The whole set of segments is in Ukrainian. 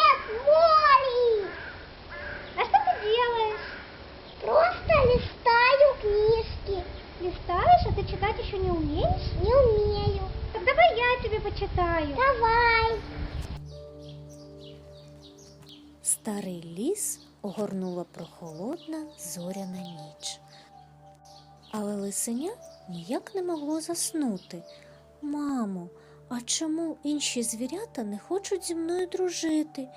Привет, Молли! А что ты делаешь? Просто листаю книжки. Листаешь, а ты читать еще не умеешь? Не умею. Так давай я тебе почитаю. Давай. Старий ліс огорнула прохолодна зоряна ніч. Але лисеня ніяк не могло заснути. Мамо, а чому інші звірята не хочуть зі мною дружити?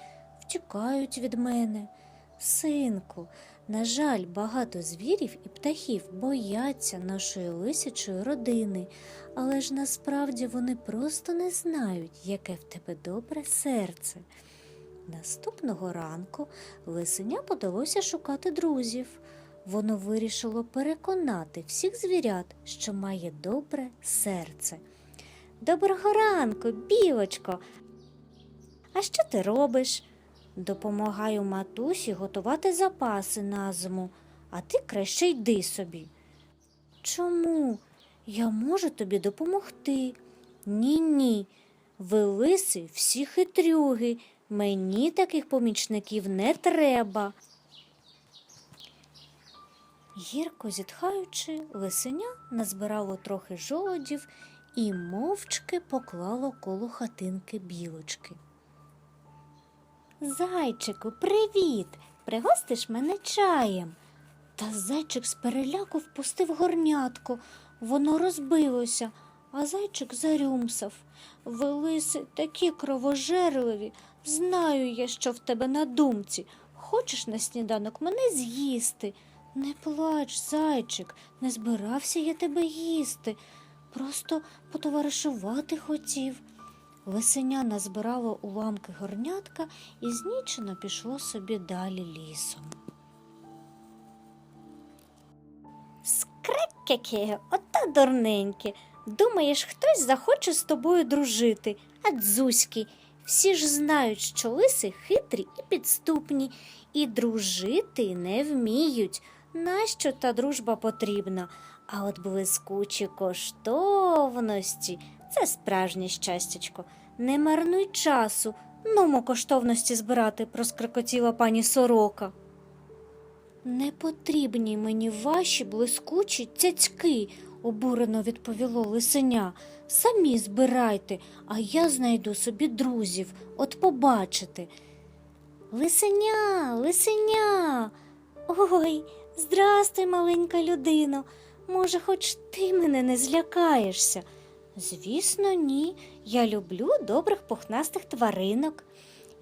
Втікають від мене. Синку, на жаль, багато звірів і птахів бояться нашої лисячої родини, але ж насправді вони просто не знають, яке в тебе добре серце. Наступного ранку лисеня подалося шукати друзів. Воно вирішило переконати всіх звірят, що має добре серце. Доброго ранку, білочко. А що ти робиш? Допомагаю матусі готувати запаси на зиму, а ти краще йди собі. Чому? Я можу тобі допомогти. Ні, ні. Ви лиси всі хитрюги. Мені таких помічників не треба. Гірко зітхаючи, лисеня назбирало трохи жолодів і мовчки поклало коло хатинки білочки. Зайчику, привіт! Пригостиш мене чаєм. Та зайчик з переляку впустив горнятко. Воно розбилося, а зайчик зарюмсав. Ви лиси такі кровожерливі. Знаю я, що в тебе на думці. Хочеш на сніданок мене з'їсти? Не плач, зайчик, не збирався я тебе їсти. Просто потоваришувати хотів. Лисеня назбирало уламки горнятка і знічено пішло собі далі лісом. Скрекяке, ота дурненьке. Думаєш, хтось захоче з тобою дружити, а дзузьки. Всі ж знають, що лиси хитрі і підступні, і дружити не вміють. Нащо та дружба потрібна? А от блискучі коштовності це справжнє щастячко. Не марнуй часу, нумо коштовності збирати, проскрикотіла пані сорока. Не потрібні мені ваші блискучі цяцьки, обурено відповіло лисеня. Самі збирайте, а я знайду собі друзів, от побачите. Лисеня, лисеня. Ой, здрастуй, маленька людино. Може, хоч ти мене не злякаєшся? Звісно, ні. Я люблю добрих пухнастих тваринок.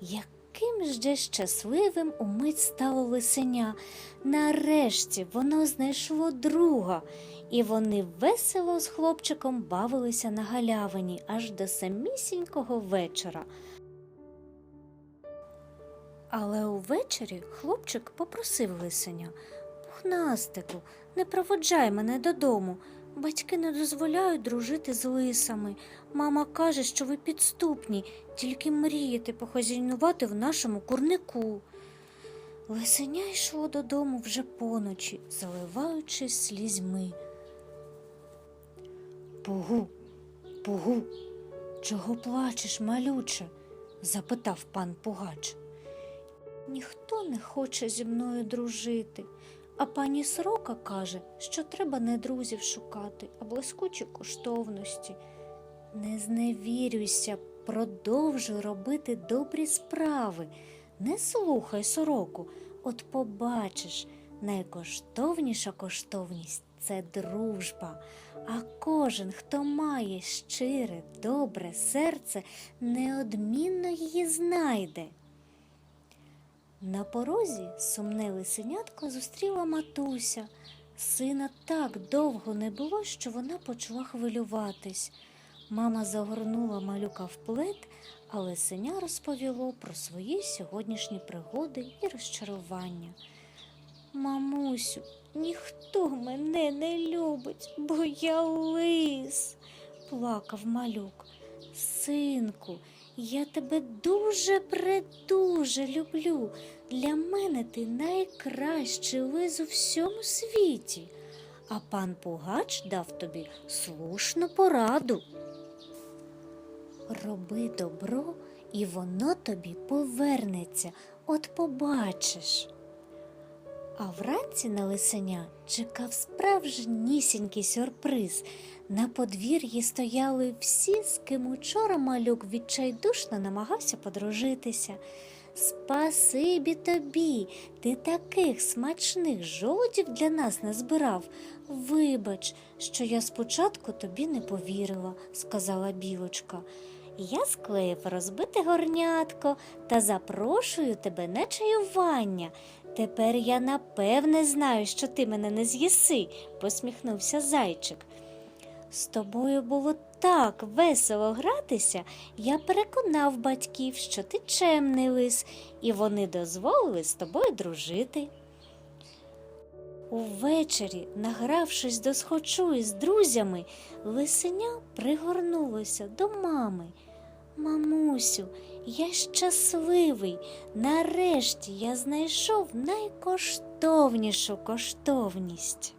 Яким же щасливим умить стало лисеня. Нарешті воно знайшло друга, і вони весело з хлопчиком бавилися на галявині аж до самісінького вечора. Але увечері хлопчик попросив лисеня Пухнастику, не проводжай мене додому. Батьки не дозволяють дружити з лисами. Мама каже, що ви підступні, тільки мрієте похазяйнувати в нашому курнику. Лисеня йшло додому вже поночі, заливаючись слізьми. Пугу, пугу, чого плачеш, малюче? запитав пан Пугач. Ніхто не хоче зі мною дружити, а пані Сорока каже, що треба не друзів шукати, а блискучі коштовності. Не зневірюйся, продовжуй робити добрі справи. Не слухай сороку, от побачиш, найкоштовніша коштовність це дружба. А кожен, хто має щире, добре серце, неодмінно її знайде. На порозі сумне лисенятко зустріла матуся. Сина так довго не було, що вона почала хвилюватись. Мама загорнула малюка в плед, а лисеня розповіло про свої сьогоднішні пригоди і розчарування. Мамусю, ніхто мене не любить, бо я лис, плакав малюк. Синку, я тебе дуже предуже люблю. Для мене ти найкращий лис у всьому світі. а пан Пугач дав тобі слушну пораду. Роби добро, і воно тобі повернеться, от побачиш. А вранці на лисеня чекав справжнісінький сюрприз. На подвір'ї стояли всі, з ким учора малюк відчайдушно намагався подружитися. Спасибі тобі, ти таких смачних жолудів для нас назбирав. Вибач, що я спочатку тобі не повірила, сказала білочка. Я склеїв розбите горнятко та запрошую тебе на чаювання. Тепер я напевне знаю, що ти мене не з'їси, посміхнувся зайчик. З тобою було так весело гратися, я переконав батьків, що ти чемний лис, і вони дозволили з тобою дружити. Увечері, награвшись до схочу із друзями, лисеня пригорнулося до мами. Мамусю, я щасливий. Нарешті я знайшов найкоштовнішу коштовність.